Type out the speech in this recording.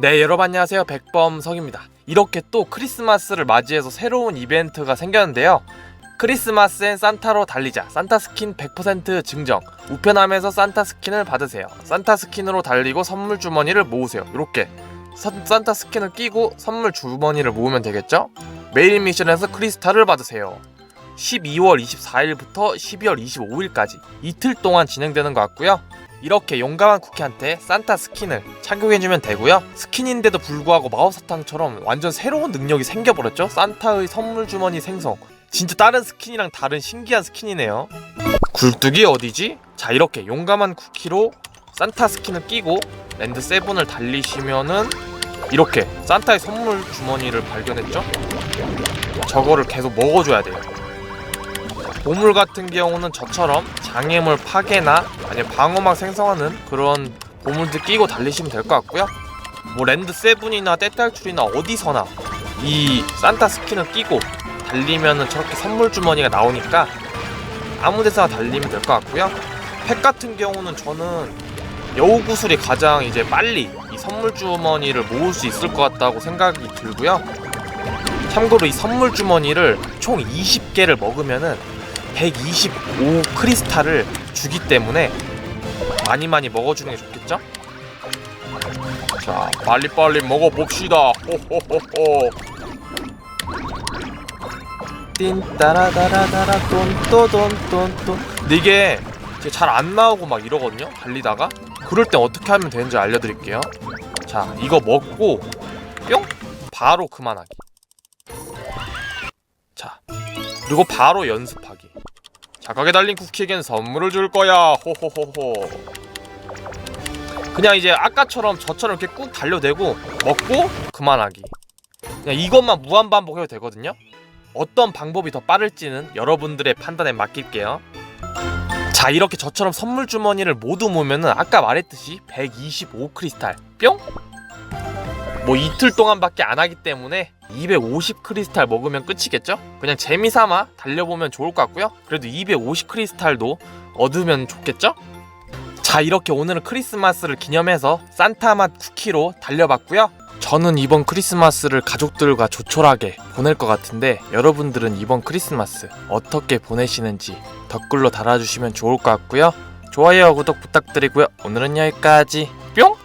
네 여러분 안녕하세요. 백범석입니다. 이렇게 또 크리스마스를 맞이해서 새로운 이벤트가 생겼는데요. 크리스마스엔 산타로 달리자. 산타 스킨 100% 증정. 우편함에서 산타 스킨을 받으세요. 산타 스킨으로 달리고 선물 주머니를 모으세요. 이렇게 선- 산타 스킨을 끼고 선물 주머니를 모으면 되겠죠? 메일 미션에서 크리스탈을 받으세요. 12월 24일부터 12월 25일까지 이틀 동안 진행되는 것 같고요 이렇게 용감한 쿠키한테 산타 스킨을 착용해주면 되고요. 스킨인데도 불구하고 마법사탕처럼 완전 새로운 능력이 생겨버렸죠. 산타의 선물 주머니 생성. 진짜 다른 스킨이랑 다른 신기한 스킨이네요. 굴뚝이 어디지? 자 이렇게 용감한 쿠키로 산타 스킨을 끼고 랜드 세븐을 달리시면은 이렇게 산타의 선물 주머니를 발견했죠. 저거를 계속 먹어줘야 돼요. 보물 같은 경우는 저처럼 장애물 파괴나 아니면 방어막 생성하는 그런 보물들 끼고 달리시면 될 것 같고요. 뭐 랜드 세븐이나 떼딸출이나 어디서나 이 산타 스킨을 끼고 달리면은 저렇게 선물 주머니가 나오니까 아무 데서나 달리면 될 것 같고요. 팩 같은 경우는 저는 여우 구슬이 가장 이제 빨리 이 선물 주머니를 모을 수 있을 것 같다고 생각이 들고요. 참고로 이 선물 주머니를 총 20개를 먹으면은 125 크리스탈을 주기 때문에 많이 많이 먹어주는 게 좋겠죠? 자, 빨리빨리 먹어봅시다. 호호호호. 띵따라다라다라 똔또돈똔또 이게 잘 안 나오고 막 이러거든요 달리다가 그럴 때 어떻게 하면 되는지 알려드릴게요 자 이거 먹고 뿅 바로 그만하기 자 그리고 바로 연습하기 자각에 달린 쿠키에겐 선물을 줄 거야. 호호호호. 그냥 이제 아까처럼 저처럼 이렇게 꾹 달려대고 먹고 그만하기. 그냥 이것만 무한 반복해도 되거든요? 어떤 방법이 더 빠를지는 여러분들의 판단에 맡길게요. 자 이렇게 저처럼 선물 주머니를 모두 모으면은 아까 말했듯이 125 크리스탈. 뿅? 뭐 이틀 동안밖에 안 하기 때문에 250 크리스탈 먹으면 끝이겠죠? 그냥 재미삼아 달려보면 좋을 것 같고요. 그래도 250 크리스탈도 얻으면 좋겠죠? 자 이렇게 오늘은 크리스마스를 기념해서 산타 맛 쿠키로 달려봤고요. 저는 이번 크리스마스를 가족들과 조촐하게 보낼 것 같은데 여러분들은 이번 크리스마스 어떻게 보내시는지 댓글로 달아주시면 좋을 것 같고요. 좋아요, 구독 부탁드리고요. 오늘은 여기까지 뿅!